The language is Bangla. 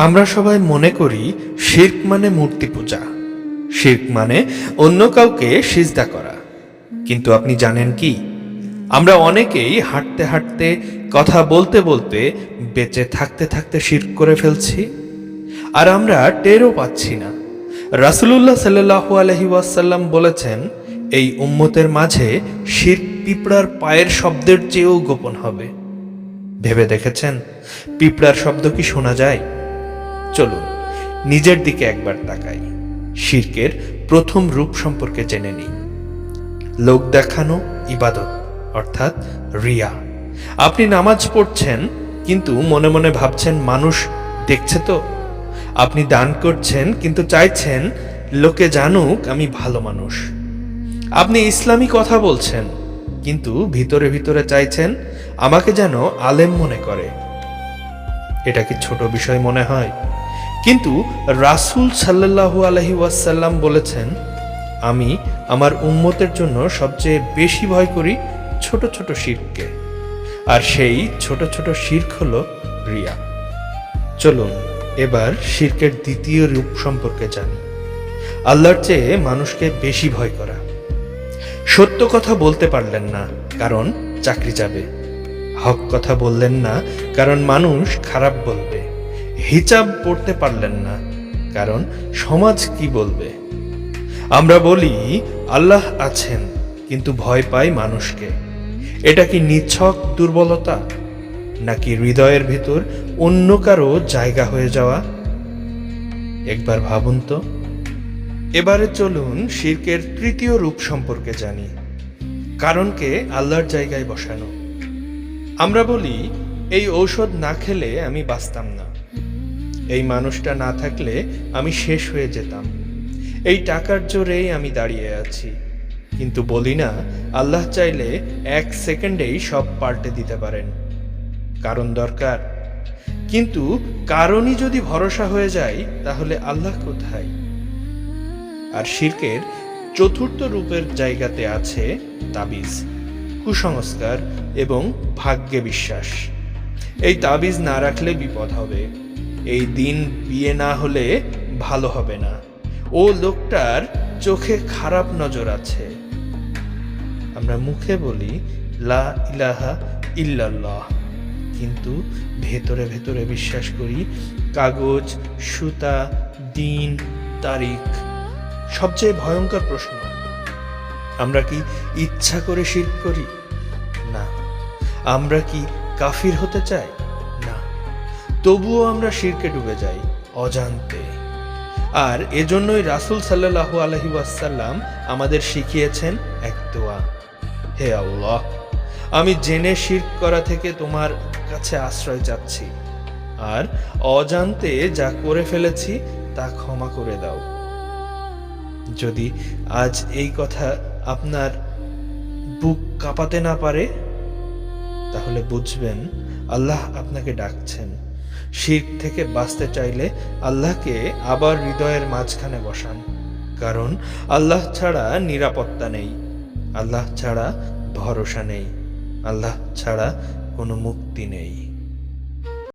আমরা সবাই মনে করি শির্ক মানে মূর্তি পূজা। শির্ক মানে অন্য কাউকে সিজদা করা। কিন্তু আপনি জানেন কি? আমরা অনেকেই হাঁটতে হাঁটতে, কথা বলতে বলতে বেঁচে থাকতে থাকতে শির্ক করে ফেলছি। আর আমরা টেরও পাচ্ছি না। রাসুলুল্লাহ সাল্লাহু আলহি ওয়াসাল্লাম বলেছেন, এই উম্মতের মাঝে শির্ক পিঁপড়ার পায়ের শব্দের চেয়েও গোপন হবে। ভেবে দেখেছেন? পিঁপড়ার শব্দ কি শোনা যায়? চলুন, নিজের দিকে একবার তাকাই। শির্কের প্রথম রূপ সম্পর্কে জেনে নিই। লোক দেখানো, ইবাদত, অর্থাৎ রিয়া। আপনি নামাজ পড়ছেন, কিন্তু মনে মনে ভাবছেন, মানুষ দেখছে তো? আপনি দান করছেন, কিন্তু চাইছেন, লোকে জানুক, আমি ভালো মানুষ। আপনি ইসলামী কথা বলছেন, কিন্তু ভিতরে ভিতরে চাইছেন, আমাকে যেন আলেম মনে করে। এটা কি ছোট বিষয় মনে হয়? কিন্তু রাসূল সাল্লাল্লাহু আলহি ওয়াসাল্লাম বলেছেন, আমি আমার উম্মতের জন্য সবচেয়ে বেশি ভয় করি ছোট ছোট শিরকে। আর সেই ছোট ছোট শির্ক হল রিয়া। চলুন এবার শির্কের দ্বিতীয় রূপ সম্পর্কে জানি। আল্লাহর চেয়ে মানুষকে বেশি ভয় করা। সত্য কথা বলতে পারলেন না, কারণ চাকরি যাবে। হক কথা বললেন না, কারণ মানুষ খারাপ বলবে। হিজাব পড়তে পারলেন না। কারণ সমাজ কি বলবে? আমরা বলি, আল্লাহ আছেন, কিন্তু ভয় পাই মানুষকে। এটা কি নিছক দুর্বলতা? নাকি হৃদয়ের ভিতর অন্য কারও জায়গা হয়ে যাওয়া? একবার ভাবুন তো। এবারে চলুন শির্কের তৃতীয় রূপ সম্পর্কে জানি। কারণকে আল্লাহর জায়গায় বসানো। আমরা বলি এই ঔষধ না খেলে আমি বাঁচতাম না। এই মানুষটা না থাকলে আমি শেষ হয়ে যেতাম। এই টাকার জোরেই আমি দাঁড়িয়ে আছি। কিন্তু বলি না, আল্লাহ চাইলে এক সেকেন্ডেই সব পাল্টে দিতে পারেন। কারণ দরকার। কিন্তু কারণই যদি ভরসা হয়ে যায়, তাহলে আল্লাহ কোথায়? আর শির্কের চতুর্থ রূপের জায়গাতে আছে তাবিজ, কুসংস্কার এবং ভাগ্যে বিশ্বাস। এই তাবিজ না রাখলে বিপদ হবে। এই দিন বিয়ে না হলে ভালো হবে না। ও লোকটার চোখে খারাপ নজর আছে। আমরা মুখে বলি, লা ইলাহা ইল্লাল্লাহ। কিন্তু ভেতরে ভেতরে বিশ্বাস করি, কাগজ, সুতা, দিন, তারিখ সবচেয়ে ভয়ঙ্কর প্রশ্ন। আমরা কি ইচ্ছা করে শির করি? না। আমরা কি কাফির হতে চাই? না। তবুও আমরা শিরকে ডুবে যাই, অজান্তে। আর এজন্যই রাসূল সাল্লাল্লাহু আলহি ওয়াসাল্লাম আমাদের শিখিয়েছেন এক দোয়া। হে আল্লাহ, আমি জেনে শির করা থেকে তোমার কাছে আশ্রয় চাচ্ছি। আর অজান্তে যা করে ফেলেছি, তা ক্ষমা করে দাও। যদি আজ এই কথা আপনার বুক কাঁপাতে না পারে তাহলে বুঝবেন আল্লাহ আপনাকে ডাকছেন। শির থেকে বাঁচতে চাইলে আল্লাহকে আবার হৃদয়ের মাঝখানে বসান, কারণ আল্লাহ ছাড়া নিরাপত্তা নেই, আল্লাহ ছাড়া ভরসা নেই, আল্লাহ ছাড়া কোনো মুক্তি নেই।